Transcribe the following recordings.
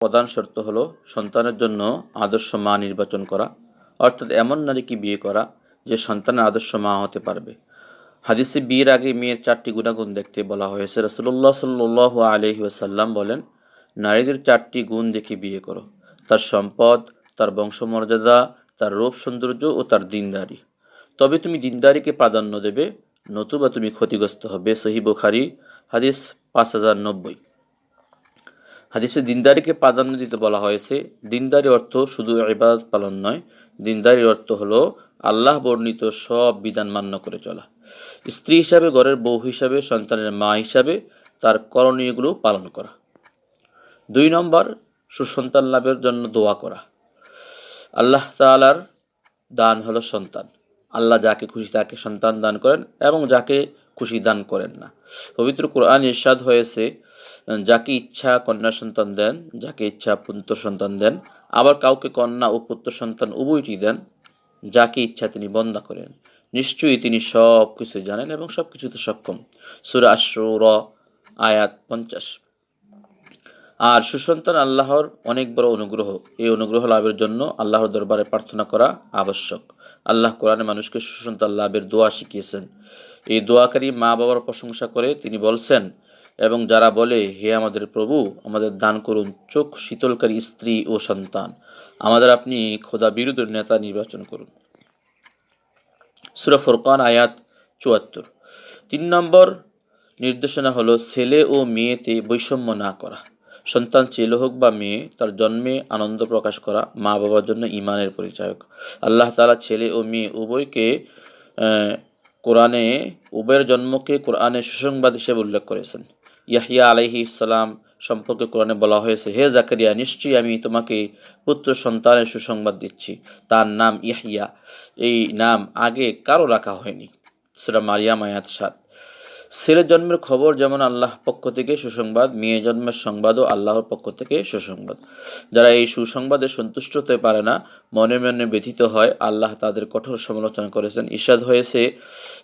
প্রধান শর্ত হলো সন্তানের জন্য আদর্শ মা নির্বাচন করা, অর্থাৎ এমন নারীকে বিয়ে করা যে সন্তানের আদর্শ মা হতে পারবে। হাদিসে বিয়ের আগে মেয়ের চারটি গুণাগুণ দেখতে বলা হয়েছে। রসুল্লাহ সাল্লাহ আলহি ওসাল্লাম বলেন, নারীদের চারটি গুণ দেখে বিয়ে করো। তার সম্পদ, তার বংশমর্যাদা, তার রূপ সৌন্দর্য ও তার দিনদারি। তবে তুমি দিনদারিকে প্রাধান্য দেবে, নতুবা তুমি ক্ষতিগ্রস্ত হবে। সহি বুখারি, হাদিস পাঁচ হাজার নব্বই। হাদিসে দিনদারিকে প্রাধান্য দিতে বলা হয়েছে। দিনদারি অর্থ শুধু ইবাদত পালন নয়, দিনদারির অর্থ হলো আল্লাহ বর্ণিত সব বিধান মান্য করে চলা। স্ত্রী হিসাবে ঘরের বউ হিসাবে, সন্তানের মা হিসাবে তার করণীয়গুলো পালন করা। দুই নম্বর, সুসন্তান লাভের জন্য দোয়া করা। আল্লাহ তালার দান হলো সন্তান। আল্লাহ যাকে খুশি তাকে সন্তান দান করেন এবং যাকে খুশি দান করেন না। পবিত্র কোরআন ইরশাদ হয়েছে, যাকে ইচ্ছা কন্যা সন্তান দেন, যাকে ইচ্ছা পুত্র সন্তান দেন, আবার কাউকে কন্যা ও পুত্র সন্তান উভয়টি দেন, যাকে ইচ্ছা তিনি বন্দা করেন। নিশ্চয়ই তিনি সব কিছু জানেন এবং সব কিছুতে সক্ষম। সুরা আশ্র আয়াত পঞ্চাশ। আর সুসন্তান আল্লাহর অনেক বড় অনুগ্রহ। এই অনুগ্রহ লাভের জন্য আল্লাহর দরবারে প্রার্থনা করা আবশ্যক। আল্লাহ কোরআনে মানুষকে সুসন্তান লাভের দোয়া শিখিয়েছেন। এই দোয়াকারী মা বাবার প্রশংসা করে তিনি বলছেন, এবং যারা বলে, হে আমাদের প্রভু, আমাদের দান করুন চোখ শীতলকারী স্ত্রী ও সন্তান। আমাদের আপনি খোদা বিরুদ্ধের নেতা নির্বাচন করুন। সুরা ফোরকান, আয়াত চুয়াত্তর। তিন নম্বর নির্দেশনা হলো ছেলে ও মেয়েতে বৈষম্য না করা। সন্তান ছেলে হোক বা মেয়ে, তার জন্মে আনন্দ প্রকাশ করা মা বাবার জন্য ইমানের পরিচায়ক। আল্লাহ তালা ছেলে ও মেয়ে উভয়কে কোরআনে উবের জন্মকে কোরআনে সুসংবাদ হিসেবে উল্লেখ করেছেন। ইয়াহিয়া আলহি ইসলাম সম্পর্কে কোরআনে বলা হয়েছে, হে জাকারিয়া, নিশ্চয়ই আমি তোমাকে পুত্র সন্তানের সুসংবাদ দিচ্ছি। তার নাম ইয়াহিয়া এই নাম আগে কারও রাখা হয়নি। সেটা মারিয়াম আয়াত সাত। ছেলের জন্মের খবর যেমন আল্লাহ পক্ষ থেকে সুসংবাদ, মেয়ে জন্মের সংবাদও আল্লাহর পক্ষ থেকে সুসংবাদ। যারা এই সুসংবাদে সন্তুষ্ট হতে পারে না, মনে মনে ব্যথিত হয়, আল্লাহ তাদের কঠোর সমালোচনা করেছেন। ঈষাদ হয়েছে,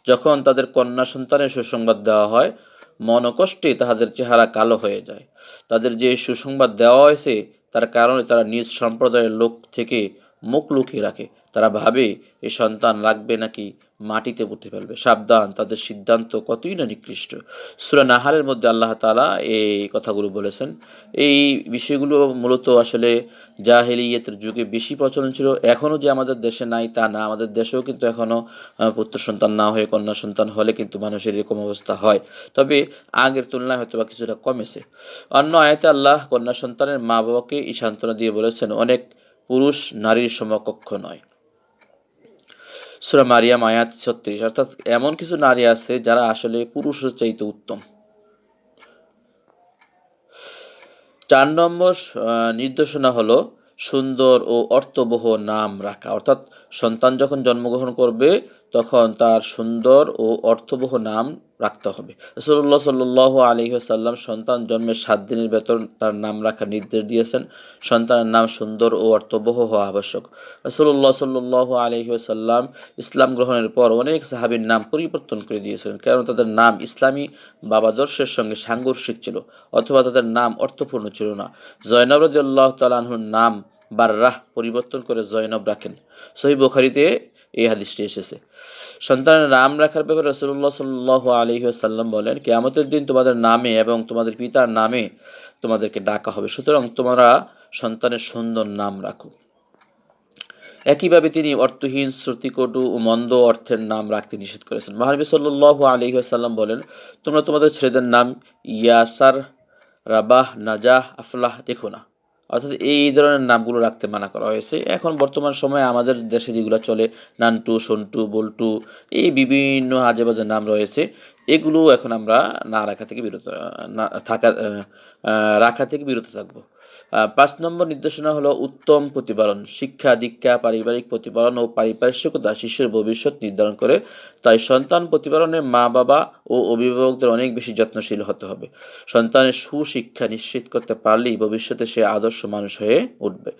যখন তাদের কন্যা সন্তানের সুসংবাদ দেওয়া হয় মনকষ্টে তাহাদের চেহারা কালো হয়ে যায়। তাদের যে সুসংবাদ দেওয়া হয়েছে, তার কারণে তারা নিজ সম্প্রদায়ের লোক থেকে মুখ লুকিয়ে রাখে। তারা ভাবে এই সন্তান লাগবে নাকি মাটিতে পুঁতে ফেলবে? সাবধান, তাদের সিদ্ধান্ত কতই না নিকৃষ্ট। সুরা নাহারের মধ্যে আল্লাহ তালা এই কথাগুলো বলেছেন। এই বিষয়গুলো মূলত আসলে জাহেলিয়তের যুগে বেশি প্রচলন ছিল। এখনও যে আমাদের দেশে নাই তা না। আমাদের দেশেও কিন্তু এখনও পুত্র সন্তান না হয়ে, কন্যা সন্তান হলে কিন্তু মানুষের এরকম অবস্থা হয়। তবে আগের তুলনায় হয়তো বা কিছুটা কমেছে। অন্য আয়তে আল্লাহ কন্যা সন্তানের মা বাবাকে এই সান্ত্বনা দিয়ে বলেছেন, অনেক পুরুষ নারীর সমকক্ষ নয়। সুরা মারিয়াম আয়াত ছত্রিশ, অর্থাৎ এমন কিছু নারী আছে যারা আসলে পুরুষের চাইতে উত্তম। চার নম্বর নির্দেশনা হলো সুন্দর ও অর্থবহ নাম রাখা। অর্থাৎ সন্তান যখন জন্মগ্রহণ করবে, তখন তার সুন্দর ও অর্থবহ নাম রাখতে হবে। রসুল্লাহ সাল্লাহ আলী আসাল্লাম সন্তান জন্মের সাত দিনের বেতন তার নাম রাখার নির্দেশ দিয়েছেন। সন্তানের নাম সুন্দর ও অর্থবহ হওয়া আবশ্যক। রসুল্লাহ সাল্লাহ আলী আসাল্লাম ইসলাম গ্রহণের পর অনেক সাহাবির নাম পরিবর্তন করে দিয়েছিলেন কারণ তাদের নাম ইসলামী বাবাদর্শের সঙ্গে সাংঘর্ষিক ছিল অথবা তাদের নাম অর্থপূর্ণ ছিল না। জয়নব রদুল্লাহ তালাহুর নাম বাররাহ পরিবর্তন করে জয়নব রাখেন। সহি বোখারিতে এই হাদিসটি এসেছে। সন্তানের নাম রাখার ব্যাপারে রসুল্লাহ সাল্লাহ আলী আসাল্লাম বলেন, কেয়ামতের দিন তোমাদের নামে এবং তোমাদের পিতার নামে তোমাদেরকে ডাকা হবে। সুতরাং তোমরা সন্তানের সুন্দর নাম রাখো। একইভাবে তিনি অর্থহীন শ্রুতিকটু ও মন্দ অর্থের নাম রাখতে নিষেধ করেছেন। মহানবী সাল্লাহ আলী আসাল্লাম বলেন, তোমরা তোমাদের ছেলেদের নাম ইয়াসার, রাবাহ, নাজাহ, আফলাহ, দেখো না। অর্থাৎ এই ধরনের নামগুলো রাখতে মানা করা হয়েছে। এখন বর্তমান সময়ে আমাদের দেশে যেগুলো চলে, নান্টু, সন্টু, বল্টু, এই বিভিন্ন আজেবাজে নাম রয়েছে। এগুলো এখন আমরা না রাখা থেকে বিরত, না থাকা রাখা থেকে বিরত থাকব। পাঁচ নম্বর নির্দেশনা হলো উত্তম প্রতিপালন, শিক্ষা, দীক্ষা, পারিবারিক প্রতিপালন ও পারিপার্শ্বিকতা, শিশুর ভবিষ্যৎ নির্ধারণ করে। তাই সন্তান প্রতিপালনে মা, বাবা ও অভিভাবকদের অনেক বেশি যত্নশীল হতে হবে। সন্তানের সুশিক্ষা নিশ্চিত করতে পারলেই ভবিষ্যতে সে আদর্শ মানুষ হয়ে উঠবে।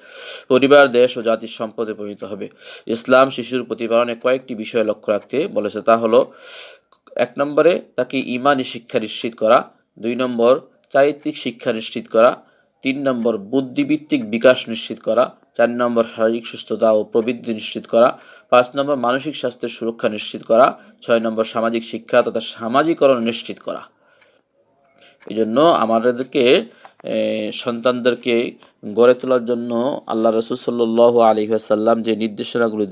পরিবার, দেশ ও জাতির সম্পদে পরিণত হবে। ইসলাম শিশুর প্রতিপালনে কয়েকটি বিষয় লক্ষ্য রাখতে বলেছে। তা হলো এক নম্বরে তাকে ইমানি শিক্ষা নিশ্চিত করা, দুই নম্বর চারিত্রিক শিক্ষা নিশ্চিত করা, তিন নম্বর বুদ্ধিভিত্তিক বিকাশ নিশ্চিত করা, চার নম্বর শারীরিক সুস্থতা ও প্রবৃদ্ধি নিশ্চিত করা, পাঁচ নম্বর মানসিক স্বাস্থ্যের সুরক্ষা নিশ্চিত করা, ছয় নম্বর সামাজিক শিক্ষা তথা সামাজিকরণ নিশ্চিত করা। এই জন্য আমাদেরকে সন্তানদেরকে গড়ে তোলার জন্য আল্লাহ রসুল সাল্লাহ আলী আসাল্লাম যে নির্দেশনাগুলো